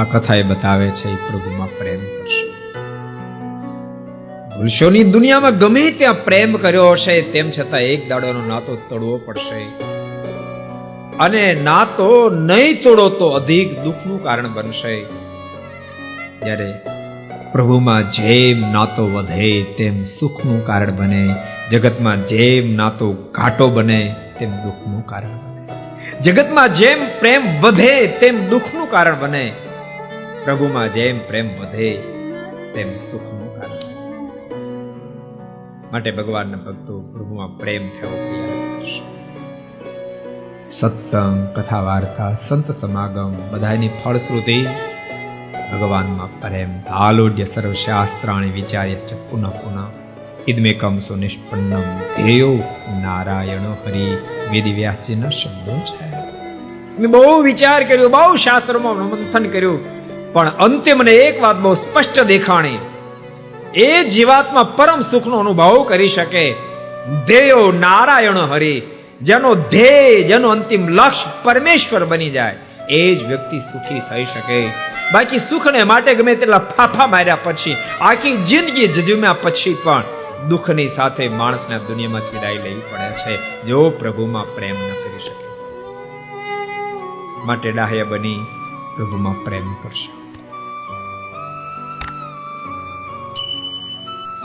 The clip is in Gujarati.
આ કથા એ બતાવે છે એ પ્રભુમાં પ્રેમ કરશે. ભૂલશોની દુનિયામાં ગમે ત્યાં પ્રેમ કર્યો હશે, તેમ છતાં એક દાડોનો નાતો તોડવો પડશે. અને નાતો નહીં તોડો તો અધિક દુઃખનું કારણ બનશે. જ્યારે પ્રભુમાં જેમ નાતો વધે, તેમ સુખનું કારણ બને. જગતમાં જેમ નાતો ઘાટો બને, તેમ દુઃખનું કારણ બને. જગતમાં જેમ પ્રેમ વધે, તેમ દુઃખનું કારણ બને. પ્રભુમાં જેમ પ્રેમ વધે, તેમ સુખનું કારણ. માટે ભગવાનના ભક્તો પ્રભુમાં પ્રેમ થયો પ્રયાસ કરશે સત્સંગ કથા વાર્તા સંત સમાગમ, બધાની ફળશ્રુતિ ભગવાનમાં પ્રેમ, આલોડ્ય સર્વશાસ્ત્રાણી વિચાર્ય ચ પુનઃ પુનઃ. ઇદમેકમ સુનિષ્પન્નમ ધ્યેયો નારાયણ હરિ. વેદી વ્યાસજીના શબ્દો છે. મેં બહુ વિચાર કર્યો, બહુ શાસ્ત્રોમાં મંથન કર્યું. પણ અંતે મને એક વાત બહુ સ્પષ્ટ દેખાણી. એ જીવાત્મા પરમ સુખનો અનુભવ કરી શકે. ધ્યેયો નારાયણ હરિ, જેનો ધ્યેય, જેનો અંતિમ લક્ષ્ય પરમેશ્વર બની જાય, એ જ વ્યક્તિ સુખી થઈ શકે. બાકી સુખને માટે ગમે તેટલા ફાફા માર્યા પછી, આખી જિંદગી જજુમ્યા પછી પણ દુઃખની સાથે માણસને દુનિયામાં વિદાય લેવી પડે છે. જો પ્રભુમાં પ્રેમ ન કરી શકે. માટે ડાહ્ય બની પ્રભુમાં પ્રેમ કરશે.